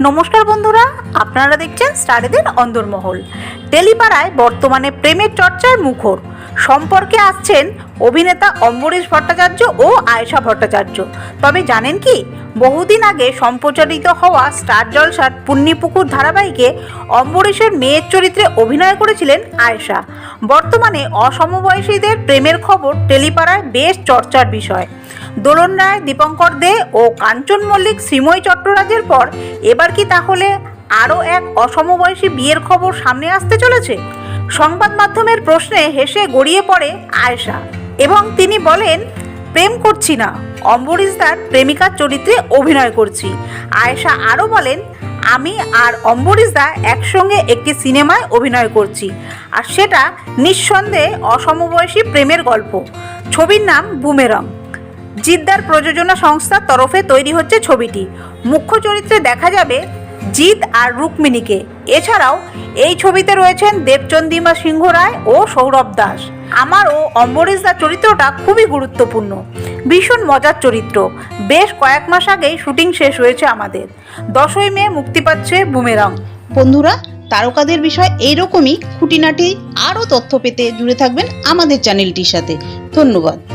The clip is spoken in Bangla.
নমস্কার বন্ধুরা, আপনারা দেখছেন স্টারেদের অন্দরমহল। টেলিপাড়ায় বর্তমানে প্রেমের চর্চার মুখর। সম্পর্কে আসছেন অভিনেতা অম্বরীশ ভট্টাচার্য ও আয়েশা ভট্টাচার্য। তবে জানেন কি, বহুদিন আগে সম্প্রচারিত হওয়া স্টার জলসার পুণ্যিপুকুর ধারাবাহিকে অম্বরীশের মেয়ের চরিত্রে অভিনয় করেছিলেন আয়েশা। বর্তমানে অসমবয়সীদের প্রেমের খবর টেলিপাড়ায় বেশ চর্চার বিষয়। দোলন রায়, দীপঙ্কর দে ও কাঞ্চন মল্লিক শ্রীময়ী চট্টরাজের পর এবার কি তাহলে আরও এক অসমবয়সী বিয়ের খবর সামনে আসতে চলেছে? সংবাদ মাধ্যমের প্রশ্নে হেসে গড়িয়ে পড়ে আয়েশা এবং তিনি বলেন, প্রেম করছি না, অম্বরীশ অম্বরীশদার প্রেমিকার চরিত্রে অভিনয় করছি। আয়েশা আরও বলেন, আমি আর অম্বরীশদা একসঙ্গে একটি সিনেমায় অভিনয় করছি। আর সেটা নিঃসন্দেহে অসমবয়সী প্রেমের গল্প। ছবির নাম বুমেরং। জিদ্দার প্রযোজনা সংস্থার তরফে তৈরি হচ্ছে ছবিটি। মুখ্য চরিত্রে দেখা যাবে জিৎ আর রুক্মিণীকে। এছাড়াও এই ছবিতে রয়েছেন দেবচন্দিমা সিংহ রায় ও সৌরভ দাস। আমার ও অম্বরীশ দার চরিত্রটা খুবই গুরুত্বপূর্ণ। ভীষণ মজার চরিত্র। বেশ কয়েক মাস আগেই শুটিং শেষ হয়েছে আমাদের। দশই মে মুক্তি পাচ্ছে বুমেরং। বন্ধুরা, তারকাদের বিষয় এইরকমই খুঁটিনাটি আরও তথ্য পেতে জুড়ে থাকবেন আমাদের চ্যানেলটির সাথে। ধন্যবাদ।